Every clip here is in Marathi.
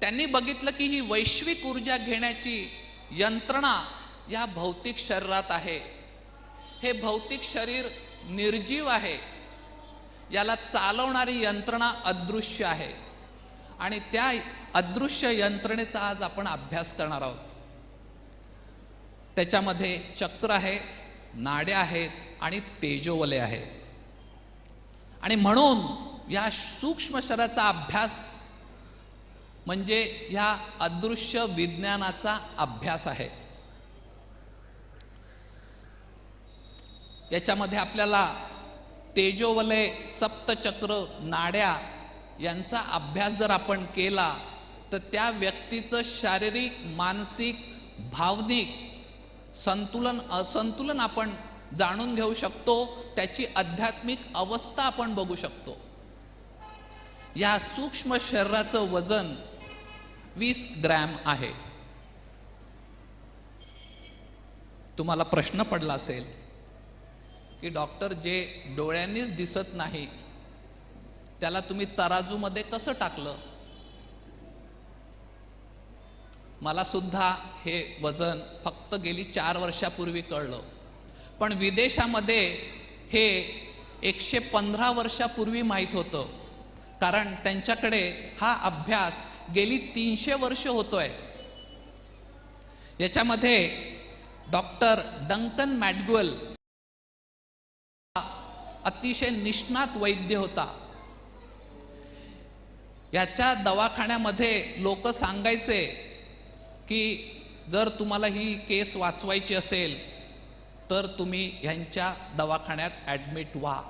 त्यांनी बघितलं की ही वैश्विक ऊर्जा घेण्याची यंत्रणा या भौतिक शरीरात आहे. हे भौतिक शरीर निर्जीव आहे. याला चालवणारी यंत्रणा अदृश्य आहे. आणि त्या अदृश्य यंत्रणेचा आज आपण अभ्यास करणार आहोत. त्याच्यामध्ये चक्र आहे नाड्या आहेत आणि तेजोवले आहे. आणि म्हणून या सूक्ष्म शरीराचा अभ्यास म्हणजे ह्या अदृश्य विज्ञानाचा अभ्यास आहे. याच्यामध्ये आपल्याला तेजोवलय सप्तचक्र नाड्या यांचा अभ्यास जर आपण केला तर त्या व्यक्तीचं शारीरिक मानसिक भावनिक संतुलन असंतुलन आपण जाणून घेऊ शकतो त्याची आध्यात्मिक अवस्था आपण बघू शकतो. या सूक्ष्म शरीराचं वजन वीस ग्रॅम आहे. तुम्हाला प्रश्न पडला असेल की डॉक्टर जे डोळ्यांनीच दिसत नाही त्याला तुम्ही तराजूमध्ये कसं टाकलं? मला सुद्धा हे वजन फक्त गेली चार वर्षापूर्वी कळलं. पण विदेशामध्ये हे एकशे पंधरा वर्षापूर्वी माहीत होतं. कारण त्यांच्याकडे हा अभ्यास गेली तीनशे वर्ष होतोय. याच्यामध्ये डॉक्टर डंकन मॅडग्युअल अतिशय निष्णात वैद्य होता. याच्या दवाखान्यामध्ये लोक सांगायचे की जर तुम्हाला ही केस वाचवायची असेल तर तुम्ही ह्यांच्या दवाखान्यात ॲडमिट व्हा.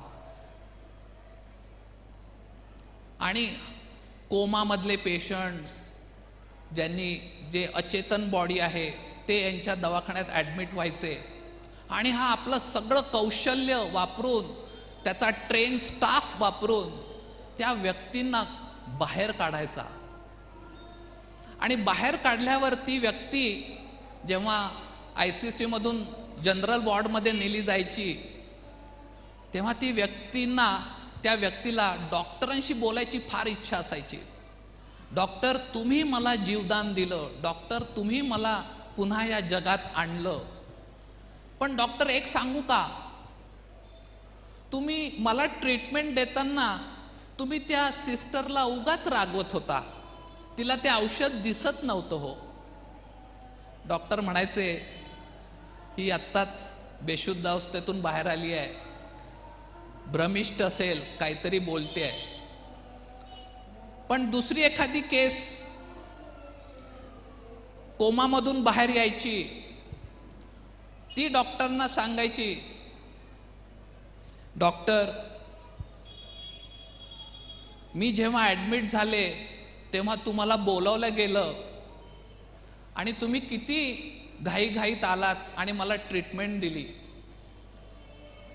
आणि कोमामधले पेशंट्स ज्यांनी जे अचेतन बॉडी आहे ते यांच्या दवाखान्यात ॲडमिट व्हायचे. आणि हा आपलं सगळं कौशल्य वापरून त्याचा ट्रेन स्टाफ वापरून त्या व्यक्तींना बाहेर काढायचा. आणि बाहेर काढल्यावर ती व्यक्ती जेव्हा आय सी सीमधून जनरल वॉर्डमध्ये नेली जायची तेव्हा ती व्यक्तींना त्या व्यक्तीला डॉक्टरांशी बोलायची फार इच्छा असायची. डॉक्टर तुम्ही मला जीवदान दिलं. डॉक्टर तुम्ही मला पुन्हा या जगात आणलं. पण डॉक्टर एक सांगू का? तुम्ही मला ट्रीटमेंट देताना तुम्ही त्या सिस्टरला उगाच रागवत होता. तिला ते औषध दिसत नव्हतं हो. डॉक्टर म्हणायचे ही आत्ताच बेशुद्ध अवस्थेतून बाहेर आली आहे. भ्रमिष्ट असेल काहीतरी बोलते आहे. पण दुसरी एखादी केस कोमामधून बाहेर यायची ती डॉक्टरना सांगायची डॉक्टर मी जेव्हा ॲडमिट झाले तेव्हा तुम्हाला बोलवलं गेलं. आणि तुम्ही किती घाईघाईत आलात आणि मला ट्रीटमेंट दिली.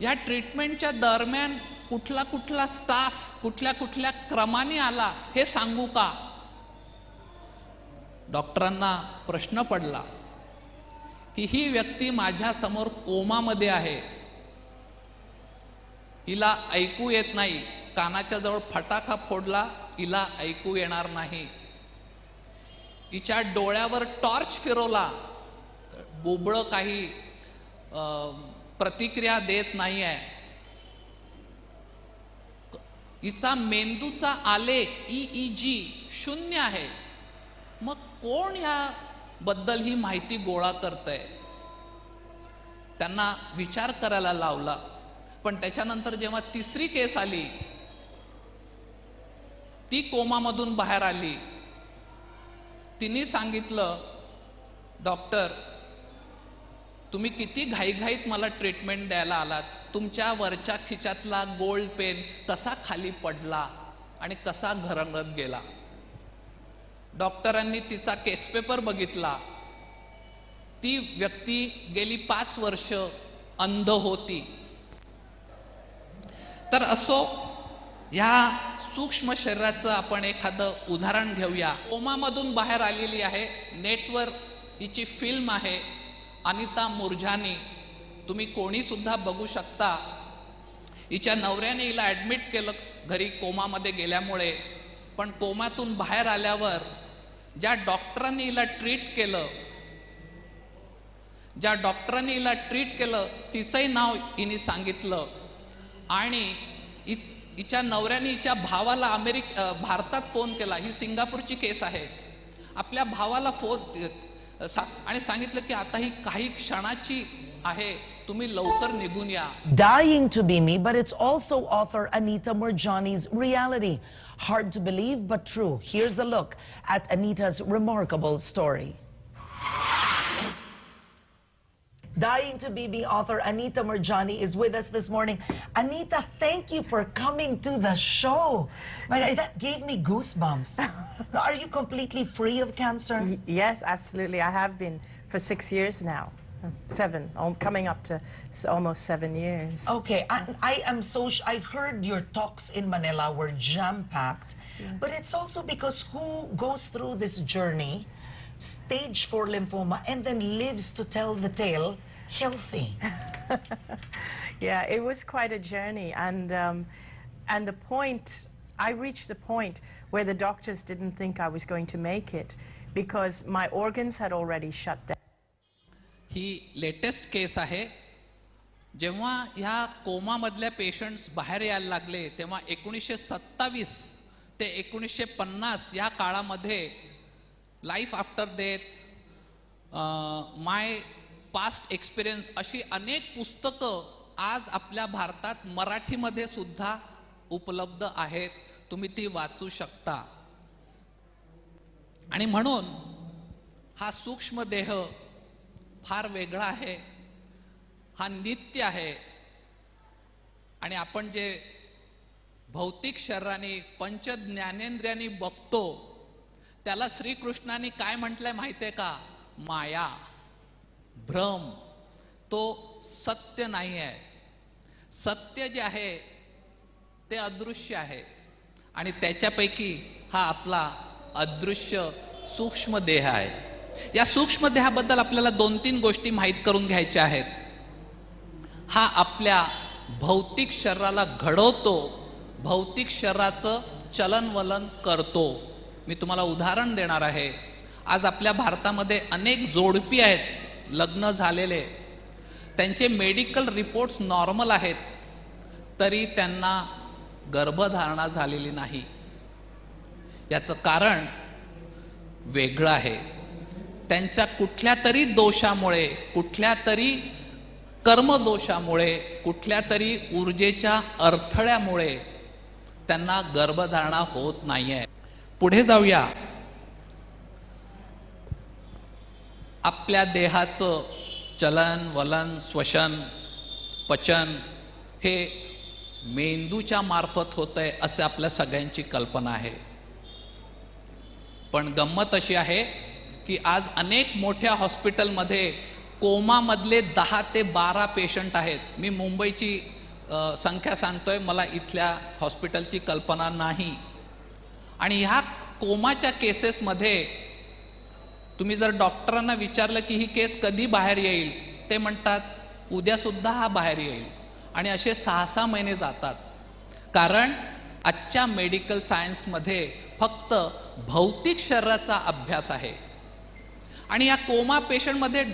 या ट्रीटमेंटच्या दरम्यान कुठला कुठला स्टाफ कुठल्या कुठल्या क्रमाने आला हे सांगू का? डॉक्टरांना प्रश्न पडला की ही व्यक्ती माझ्यासमोर कोमामध्ये आहे. हिला ऐकू येत नाही. कानाच्या जवळ फटाका फोडला. हिला ऐकू येणार नाही. हिच्या डोळ्यावर टॉर्च फिरवला बुबळं काही अं, प्रतिक्रिया देत नाही आहे हिचा मेंदूचा आलेख ई ई जी शून्य आहे. मग कोण ह्याबद्दल ही माहिती गोळा करतंय? त्यांना विचार करायला लावला. पण त्याच्यानंतर जेव्हा तिसरी केस आली ती कोमामधून बाहेर आली. तिने सांगितलं डॉक्टर तुम्ही किती घाईघाईत मला ट्रीटमेंट द्यायला आलात. तुमच्या वरच्या खिच्यातला गोल्ड पेन कसा खाली पडला आणि कसा घरंगत गेला. डॉक्टरांनी तिचा केसपेपर बघितला. ती व्यक्ती गेली पाच वर्ष अंध होती. तर असो ह्या सूक्ष्म शरीराचं आपण एखादं उदाहरण घेऊया. ओमामधून बाहेर आलेली आहे नेटवर हिची फिल्म आहे अनिता मुरझानी. तुम्ही कोणी सुद्धा बघू शकता. हिच्या नवऱ्याने हिला ॲडमिट केलं घरी कोमामध्ये गेल्यामुळे. पण कोमातून बाहेर आल्यावर ज्या डॉक्टरांनी हिला ट्रीट केलं ज्या डॉक्टरांनी हिला ट्रीट केलं तिचंही नाव हिने सांगितलं. आणि हिच हिच्या नवऱ्याने हिच्या भावाला अमेरिक अ, भारतात फोन केला ही सिंगापूरची केस आहे आपल्या भावाला फोन सा आणि सांगितलं की आता ही काही क्षणाची आहे तुम्ही लवकर निघून या Dying to be me, but it's also author Anita Murjani's reality. Hard to believe, but true. Here's a look at Anita's remarkable story. Dying to be author Anita Murjani is with us this morning. Anita, thank you for coming to the show. My that gave me goosebumps. Are you completely free of cancer? Y- Yes, absolutely. I have been for six years now. Seven, coming up to almost seven years. Okay, I, I am so. Sh- I heard your talks in Manila were jam packed, but it's also because who goes through this journey, stage four lymphoma, and then lives to tell the tale healthy. Yeah, it was quite a journey, and um, and the point I reached a point where the doctors didn't think I was going to make it because my organs had already shut down. ही लेटेस्ट केस आहे जेव्हा ह्या कोमामधल्या पेशंट्स बाहेर यायला लागले तेव्हा एकोणीसशे सत्तावीस ते एकोणीसशे पन्नास या काळामध्ये लाईफ आफ्टर डेथ माय past experience अशी अनेक पुस्तकं आज आपल्या भारतात मराठीमध्ये सुद्धा उपलब्ध आहेत. तुम्ही ती वाचू शकता. आणि म्हणून हा सूक्ष्म देह फार वेगळा आहे. हा नित्य आहे. आणि आपण जे भौतिक शरीराने पंच ज्ञानेंद्रियांनी बघतो त्याला श्रीकृष्णाने काय म्हटलंय आहे का? माया. भ्रम तो सत्य नाही आहे. सत्य जे आहे ते अदृश्य आहे. आणि त्याच्यापैकी हा आपला अदृश्य सूक्ष्म देह आहे. या सूक्ष्म देहाबद्दल आपल्याला दोन तीन गोष्टी माहीत करून घ्यायच्या आहेत. हा आपल्या भौतिक शरीराला घडवतो भौतिक शरीराचं चलनवलन करतो. मी तुम्हाला उदाहरण देणार आहे. आज आपल्या भारतामध्ये अनेक जोडपी आहेत. लग्न झालेले. त्यांचे मेडिकल रिपोर्ट्स नॉर्मल आहेत तरी त्यांना गर्भधारणा झालेली नाही. याचं कारण वेगळं आहे. त्यांच्या कुठल्या तरी दोषामुळे कुठल्या तरी कर्मदोषामुळे कुठल्या तरी ऊर्जेच्या अडथळ्यामुळे त्यांना गर्भधारणा होत नाही आहे पुढे जाऊया. आपल्या देहाचं चलन वलन श्वसन पचन हे मेंदूच्या मार्फत होत आहे असे आपल्या सगळ्यांची कल्पना आहे. पण गंमत अशी आहे की आज अनेक मोठ्या हॉस्पिटलमध्ये कोमामधले दहा ते बारा पेशंट आहेत. मी मुंबईची संख्या सांगतोय मला इथल्या हॉस्पिटलची कल्पना नाही. आणि ह्या कोमाच्या केसेसमध्ये तुम्ही जर डॉक्टरांना विचारलं की ही केस कधी बाहेर येईल ते म्हणतात उद्यासुद्धा हा बाहेर येईल. आणि असे सहा सहा महिने जातात. कारण आजच्या मेडिकल सायन्समध्ये फक्त भौतिक शरीराचा अभ्यास आहे. आणि या कोमा पेशंटमध्ये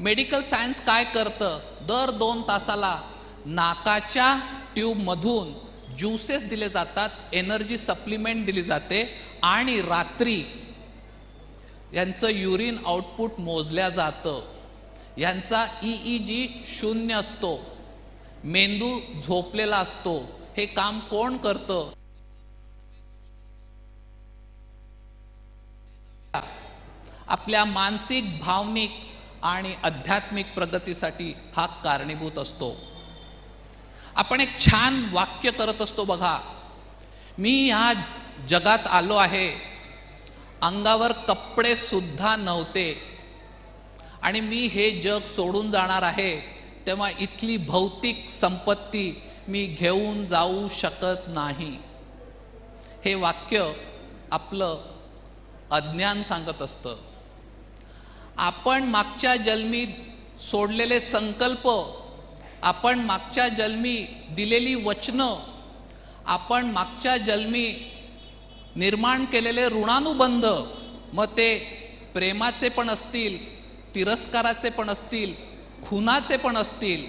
मेडिकल सायन्स काय करतं? दर दोन तासाला नाकाच्या ट्यूबमधून ज्युसेस दिले जातात एनर्जी सप्लिमेंट दिली जाते आणि रात्री यांचं युरिन आउटपुट मोजल्या जातं. यांचा ई ई जी शून्य असतो. मेंदू झोपलेला असतो. हे काम कोण करतं? आपल्या मानसिक भावनिक आणि आध्यात्मिक प्रगतीसाठी हा कारणीभूत असतो. आपण एक छान वाक्य करत असतो बघा. मी ह्या जगात आलो आहे. अंगावर कपडे सुद्धा नव्हते. आणि मी हे जग सोडून जाणार आहे तेव्हा इथली भौतिक संपत्ती मी घेऊन जाऊ शकत नाही. हे वाक्य आपलं अज्ञान सांगत असतं. आपण मागच्या जन्मी सोडलेले संकल्प आपण मागच्या जन्मी दिलेली वचनं आपण मागच्या जन्मी निर्माण केलेले ऋणानुबंध मग ते प्रेमाचे पण असतील तिरस्काराचे पण असतील खुनाचे पण असतील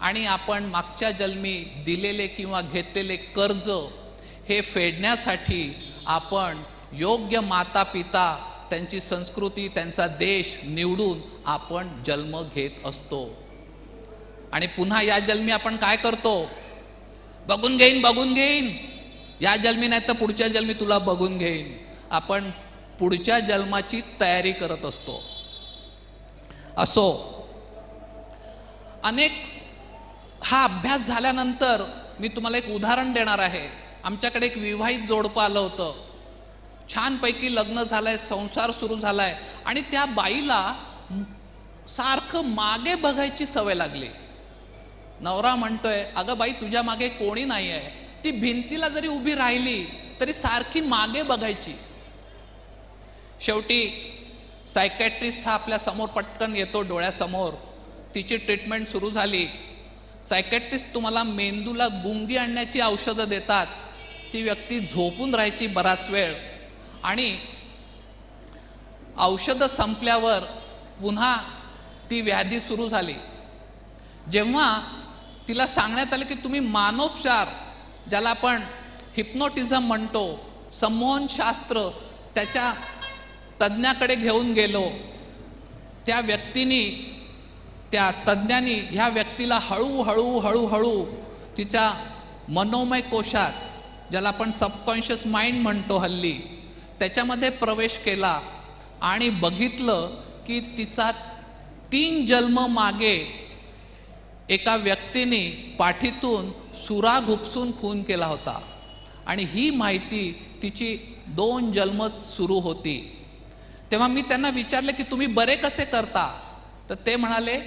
आणि आपण मागच्या जन्मी दिलेले किंवा घेतलेले कर्ज हे फेडण्यासाठी आपण योग्य माता पिता त्यांची संस्कृती त्यांचा देश निवडून आपण जन्म घेत असतो. आणि पुन्हा या जन्मी आपण काय करतो? बघून घेईन बघून घेईन. या जन्मी नाही तर पुढच्या जन्मी तुला बघून घेईन. आपण पुढच्या जन्माची तयारी करत असतो. असो. अनेक हा अभ्यास झाल्यानंतर मी तुम्हाला एक उदाहरण देणार आहे. आमच्याकडे एक विवाहित जोडपं आलं होतं. छानपैकी लग्न झालंय संसार सुरू झालाय आणि त्या बाईला सारखं मागे बघायची सवय लागली. नवरा म्हणतोय अगं बाई तुझ्या मागे कोणी नाही आहे ती भिंतीला जरी उभी राहिली तरी सारखी मागे बघायची. शेवटी सायकॅट्रिस्ट हा आपल्यासमोर पटकन येतो डोळ्यासमोर. तिची ट्रीटमेंट सुरू झाली. सायकॅट्रिस्ट तुम्हाला मेंदूला गुंगी आणण्याची औषधं देतात. ती व्यक्ती झोपून राहायची बराच वेळ. आणि औषधं संपल्यावर पुन्हा ती व्याधी सुरू झाली. जेव्हा तिला सांगण्यात आलं की तुम्ही मानोपचार ज्याला आपण हिप्नोटिझम म्हणतो संमोहनशास्त्र त्याच्या तज्ज्ञाकडे घेऊन गेलो त्या व्यक्तीने त्या तज्ज्ञांनी ह्या व्यक्तीला हळूहळू हळूहळू तिच्या मनोमय कोशात ज्याला आपण सबकॉन्शियस माइंड म्हणतो हल्ली त्याच्यामध्ये प्रवेश केला आणि बघितलं की तिचा तीन जन्म मागे एका व्यक्तीने पाठीतून सुरा घुपसून खून केला होता. आणि ही माहिती तिची दोन जन्मत सुरू होती. तेव्हा मी त्यांना विचारले की तुम्ही बरे कसे करता? तर ते म्हणाले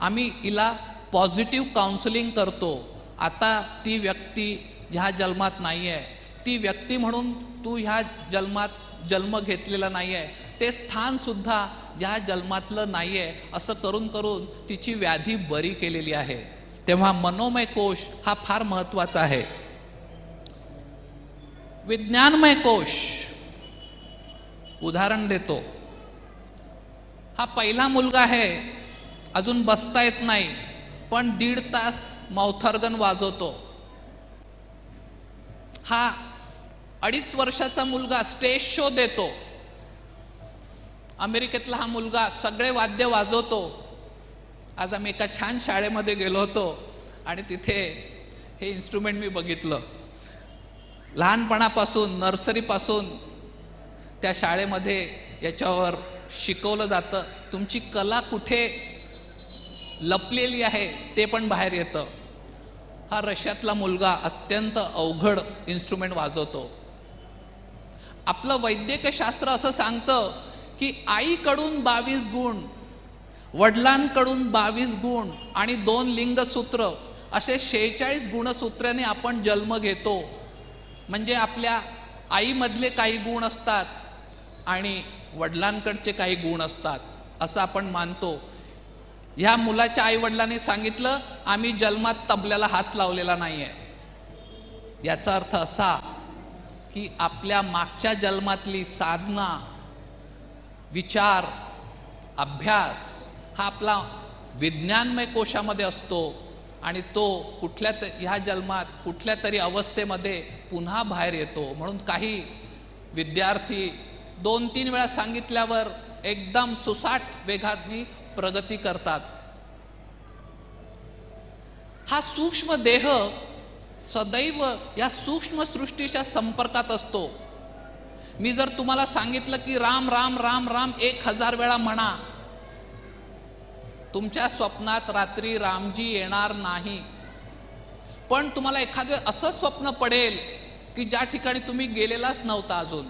आम्ही हिला पॉझिटिव्ह काउन्सिलिंग करतो. आता ती व्यक्ती ह्या जन्मात नाही आहे ती व्यक्ती म्हणून तू ह्या जन्मात जन्म घेतलेला नाही आहे ते स्थानसुद्धा या जन्मातलं नाही आहे असं करून करून तिची व्याधी बरी केलेली आहे. तेव्हा मनोमय कोश हा फार महत्त्वाचा आहे. विज्ञानमय कोश उदाहरण देतो. हा पहिला मुलगा आहे अजून बसता येत नाही पण दीड तास मौथर्गन वाजवतो. हा अडीच वर्षाचा मुलगा स्टेज शो देतो. अमेरिकेतला हा मुलगा सगळे वाद्य वाजवतो. आज आम्ही एका छान शाळेमध्ये गेलो होतो आणि तिथे हे इन्स्ट्रुमेंट मी बघितलं. लहानपणापासून नर्सरीपासून त्या शाळेमध्ये याच्यावर शिकवलं जातं. तुमची कला कुठे लपलेली आहे ते पण बाहेर येतं. हा रशियातला मुलगा अत्यंत अवघड इन्स्ट्रुमेंट वाजवतो. आपलं वैद्यकशास्त्र असं सांगतं की आईकडून बावीस गुण वडिलांकडून बावीस गुण आणि दोन लिंगसूत्र असे शेहेचाळीस गुणसूत्राने आपण जन्म घेतो. म्हणजे आपल्या आईमधले काही गुण असतात आणि वडिलांकडचे काही गुण असतात असं आपण मानतो. ह्या मुलाच्या आईवडिलांनी सांगितलं आम्ही जन्मात तबल्याला हात लावलेला नाही आहे याचा अर्थ असा की आपल्या मागच्या जन्मातली साधना विचार अभ्यास हा आपला विज्ञानमय कोशामध्ये असतो आणि तो कुठल्या त ह्या जन्मात कुठल्या तरी अवस्थेमध्ये पुन्हा बाहेर येतो. म्हणून काही विद्यार्थी दोन तीन वेळा सांगितल्यावर एकदम सुसाट वेगातनी प्रगती करतात. हा सूक्ष्म देह सदैव या सूक्ष्म सृष्टीच्या संपर्कात असतो. मी जर तुम्हाला सांगितलं की राम राम राम राम एक हजार वेळा म्हणा तुमच्या स्वप्नात रात्री रामजी येणार नाही. पण तुम्हाला एखादं असं स्वप्न पडेल की ज्या ठिकाणी तुम्ही गेलेलाच नव्हता अजून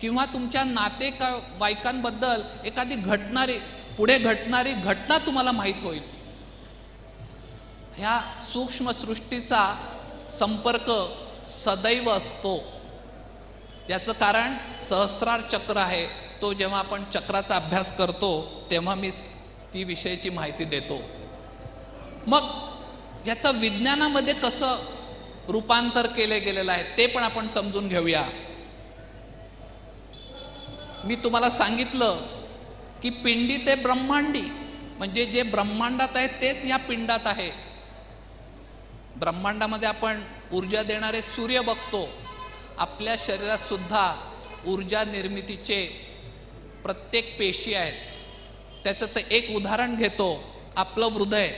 किंवा तुमच्या नाते का वाईकांबद्दल एखादी घटणारी पुढे घटणारी घटना तुम्हाला माहीत होईल. ह्या सूक्ष्मसृष्टीचा संपर्क सदैव असतो. याचं कारण सहस्त्रार चक्र आहे. तो जेव्हा आपण चक्राचा अभ्यास करतो तेव्हा मी ती विषयीची माहिती देतो. मग याचं विज्ञानामध्ये कसं रूपांतर केले गेलेलं आहे ते पण आपण समजून घेऊया. मी तुम्हाला सांगितलं की पिंडी ते ब्रह्मांडी म्हणजे जे ब्रह्मांडात आहे तेच या पिंडात आहे. ब्रह्मांडामध्ये आपण ऊर्जा देणारे सूर्य बघतो. आपल्या शरीरातसुद्धा ऊर्जा निर्मितीचे प्रत्येक पेशी आहेत. त्याचं तर एक उदाहरण घेतो आपलं हृदय.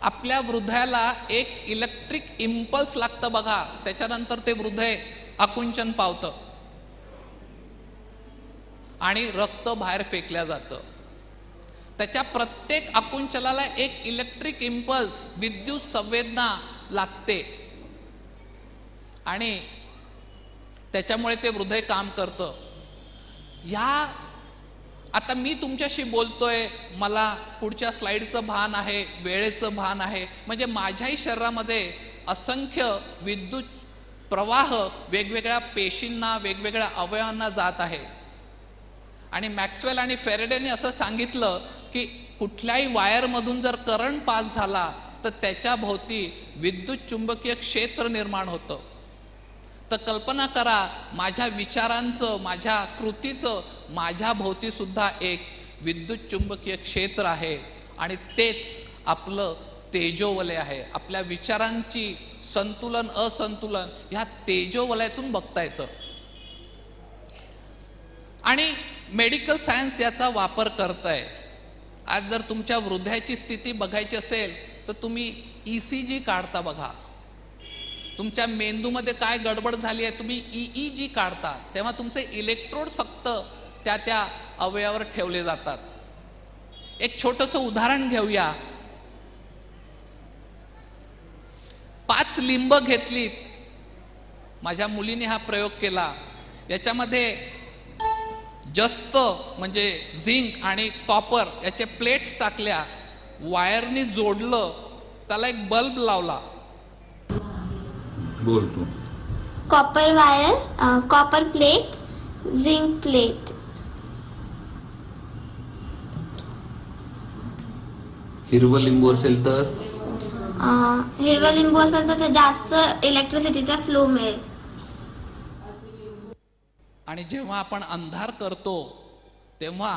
आपल्या हृदयाला एक इलेक्ट्रिक इम्पल्स लागतं बघा त्याच्यानंतर ते हृदय आकुंचन पावतं. आणि रक्त बाहेर फेकल्या जातं. त्याच्या प्रत्येक आकुंचनाला एक इलेक्ट्रिक इम्पल्स विद्युत संवेदना लागते. आणि त्याच्यामुळे ते हृदय काम करतं. ह्या आता मी तुमच्याशी बोलतोय मला पुढच्या स्लाईडचं भान आहे वेळेचं भान आहे. म्हणजे माझ्याही शरीरामध्ये असंख्य विद्युत प्रवाह वेगवेगळ्या पेशींना वेगवेगळ्या अवयवांना जात आहे. आणि मॅक्सवेल आणि फेरेडेने असं सांगितलं की कुठल्याही वायरमधून जर करंट पास झाला तर त्याच्या भोवती विद्युत चुंबकीय क्षेत्र निर्माण होतं. तर कल्पना करा माझ्या विचारांचं माझ्या कृतीचं माझ्या भोवतीसुद्धा एक विद्युत चुंबकीय क्षेत्र आहे. आणि तेच आपलं तेजोवलय आहे. आपल्या विचारांची संतुलन असंतुलन ह्या तेजोवलयातून बघता येतं. आणि मेडिकल सायन्स याचा वापर करत आहे आज जर तुमच्या हृदयाची स्थिती बघायची असेल तर तुम्ही ई सी जी काढता बघा. तुमच्या मेंदूमध्ये काय गडबड झाली आहे तुम्ही ई ई जी काढता तेव्हा तुमचे इलेक्ट्रोड फक्त त्या त्या अवयवावर ठेवले जातात. एक छोटंसं उदाहरण घेऊया. पाच लिंब घेतलीत. माझ्या मुलीने हा प्रयोग केला. याच्यामध्ये जस्त म्हणजे झिंक आणि कॉपर याचे प्लेट्स टाकल्या. वायरनी जोडलं. त्याला एक बल्ब लावला. बोल तू copper wire copper plate zinc plate हिरवं लिंबू असेल तर? हिरवा लिंबू असेल तर ते जास्त इलेक्ट्रिसिटीचा फ्लो मिळेल. आणि जेव्हा आपण अंधार करतो तेव्हा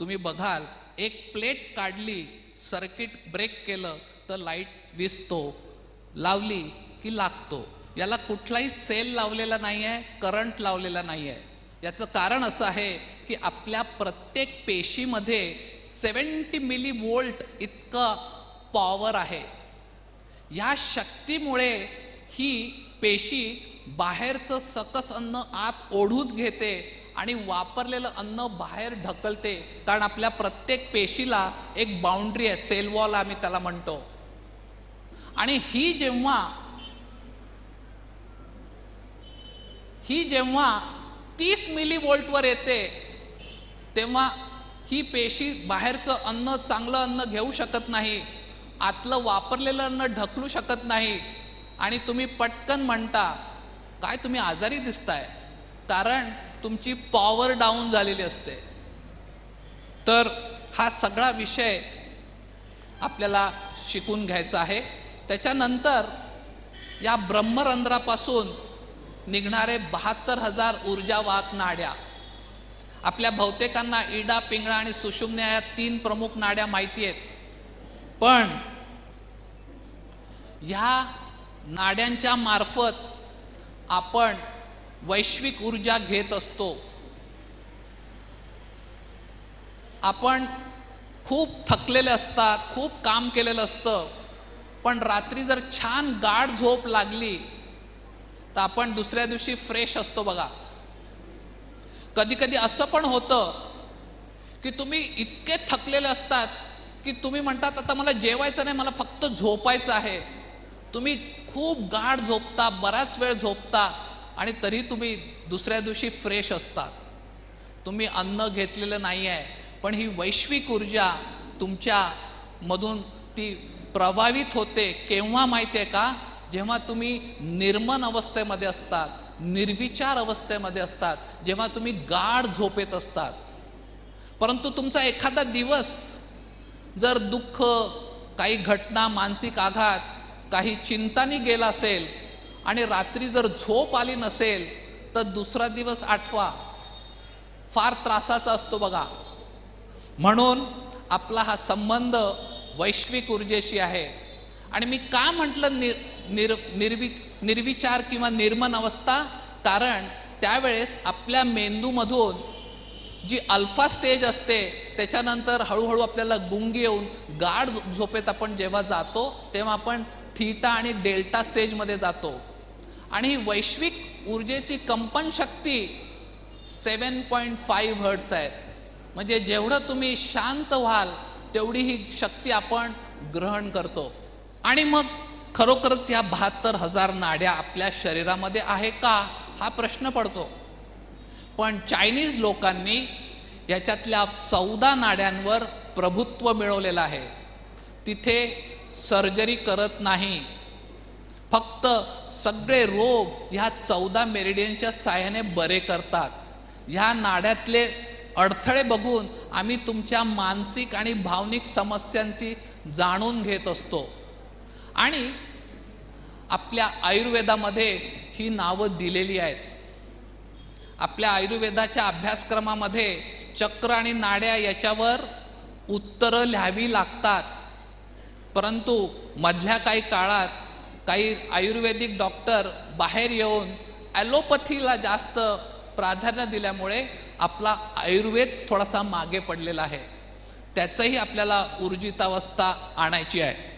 तुम्ही बघाल एक प्लेट काढली सर्किट ब्रेक केलं तर लाइट विसतो लावली की लागतो. याला कुठलाही सेल लावलेला नाही आहे करंट लावलेला नाही आहे याचं कारण असं आहे की आपल्या प्रत्येक पेशीमध्ये सेवन्टी मिली वोल्ट इतकं पॉवर आहे. या शक्तीमुळे ही पेशी बाहेरचं सकस अन्न आत ओढून घेते आणि वापरलेलं अन्न बाहेर ढकलते. कारण आपल्या प्रत्येक पेशीला एक बाउंड्री आहे सेल वॉल आम्ही त्याला म्हणतो. आणि ही जेव्हा ही जेव्हा तीस मिली वोल्टवर येते तेव्हा ही पेशी बाहेरचं अन्न चांगलं अन्न घेऊ शकत नाही. आतलं वापरलेलं अन्न ढकलू शकत नाही. आणि तुम्ही पटकन म्हणता काय तुम्ही आजारी दिसताय? कारण तुमची पॉवर डाऊन झालेली असते. तर हा सगळा विषय आपल्याला शिकून घ्यायचा आहे. त्याच्यानंतर या ब्रह्मरंध्रापासून निघणारे बहात्तर हजार ऊर्जावाहक नाड्या. आपल्या बहुतेकांना इडा पिंगळा आणि सुषुम्न्या या तीन प्रमुख नाड्या माहिती आहेत. पण ह्या नाड्यांच्या मार्फत आपण वैश्विक ऊर्जा घेत असतो. आपण खूप थकलेले असतात खूप काम केलेलं असतं पण रात्री जर छान गाढ झोप लागली तर आपण दुसऱ्या दिवशी फ्रेश असतो बघा. कधी कधी असं पण होतं की तुम्ही इतके थकलेले असतात की तुम्ही म्हणतात आता मला जेवायचं नाही मला फक्त झोपायचं आहे. तुम्ही खूप गाढ झोपता बराच वेळ झोपता आणि तरी तुम्ही दुसऱ्या दिवशी फ्रेश असतात. तुम्ही अन्न घेतलेलं नाही आहे पण ही वैश्विक ऊर्जा तुमच्या मधून ती प्रभावित होते. केव्हा माहिती आहे का? जेव्हा तुम्ही निर्मन अवस्थेमध्ये असतात निर्विचार अवस्थेमध्ये असतात जेव्हा तुम्ही गाढ झोपेत असतात परंतु तुमचा एखादा दिवस जर दुःख काही घटना मानसिक आघात काही चिंतानी गेला असेल आणि रात्री जर झोप आली नसेल तर दुसरा दिवस आठवा. फार त्रासाचा असतो बघा. म्हणून आपला हा संबंध वैश्विक ऊर्जेशी आहे. आणि मी का म्हटलं नि निर निर्वि निर्विचार किंवा निर्मन अवस्था कारण त्यावेळेस आपल्या मेंदूमधून जी अल्फा स्टेज असते त्याच्यानंतर हळूहळू आपल्याला गुंगी येऊन गाढ झोपेत आपण जेव्हा जातो तेव्हा आपण थीटा आणि डेल्टा स्टेजमध्ये जातो. आणि ही वैश्विक ऊर्जेची कंपन शक्ती सेवन पॉईंट फाईव्ह हर्ट्स आहेत. म्हणजे जेवढं तुम्ही शांत व्हाल तेवढी ही शक्ती आपण ग्रहण करतो. आणि मग खरोखरच या बहात्तर हजार नाड्या आपल्या शरीरामध्ये आहे का? हा प्रश्न पडतो. पण चायनीज लोकांनी याच्यातल्या चौदा नाड्यांवर प्रभुत्व मिळवलेलं आहे. तिथे सर्जरी करत नाही. फक्त सगळे रोग ह्या चौदा मेरिडियनच्या साह्याने बरे करतात. ह्या नाड्यातले अडथळे बघून आम्ही तुमच्या मानसिक आणि भावनिक समस्यांची जाणून घेत असतो. आणि आपल्या आयुर्वेदामध्ये ही नावं दिलेली आहेत. आपल्या आयुर्वेदाच्या अभ्यासक्रमामध्ये चक्र आणि नाड्या याच्यावर उत्तरं लिहावी लागतात. परंतु मधल्या काही काळात काही आयुर्वेदिक डॉक्टर बाहेर येऊन ॲलोपथीला जास्त प्राधान्य दिल्यामुळे आपला आयुर्वेद थोडासा मागे पडलेला आहे. त्याचंही आपल्याला ऊर्जितावस्था आणायची आहे.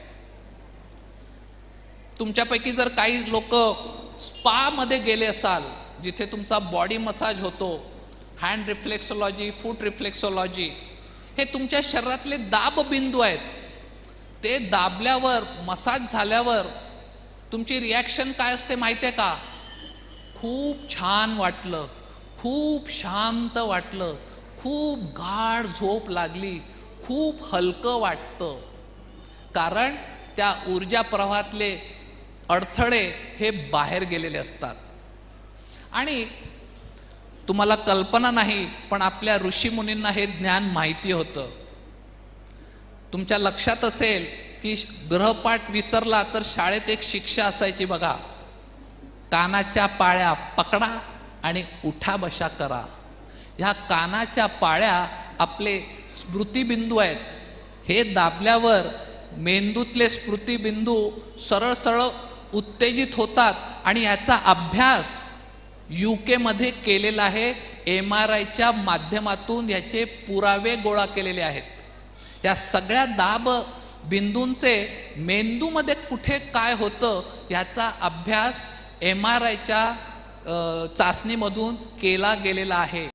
तुमच्यापैकी जर काही लोक स्पामध्ये गेले असाल जिथे तुमचा बॉडी मसाज होतो हँड रिफ्लेक्सॉलॉजी फूट रिफ्लेक्सॉलॉजी हे तुमच्या शरीरातले दाब बिंदू आहेत. ते दाबल्यावर मसाज झाल्यावर तुमची रिॲक्शन काय असते माहिती आहे का? खूप छान वाटलं खूप शांत वाटलं खूप गाढ झोप लागली खूप हलकं वाटतं. कारण त्या ऊर्जा प्रवाहातले अडथळे हे बाहेर गेलेले असतात. आणि तुम्हाला कल्पना नाही पण आपल्या ऋषीमुनींना हे ज्ञान माहिती होतं. तुमच्या लक्षात असेल की ग्रहपाठ विसरला तर शाळेत एक शिक्षा असायची बघा. कानाच्या पाळ्या पकडा आणि उठा बशा करा. ह्या कानाच्या पाळ्या आपले स्मृतिबिंदू आहेत. हे दाबल्यावर मेंदूतले स्मृतिबिंदू सरळ सरळ उत्तेजित होतात आणि याचा अभ्यास यू केमध्ये केलेला आहे. एम आर आयच्या माध्यमातून याचे पुरावे गोळा केलेले आहेत. या सगळ्या दाब बिंदूंचे मेंदूमध्ये कुठे काय होतं याचा अभ्यास एम आर आयच्या चाचणीमधून केला गेलेला आहे.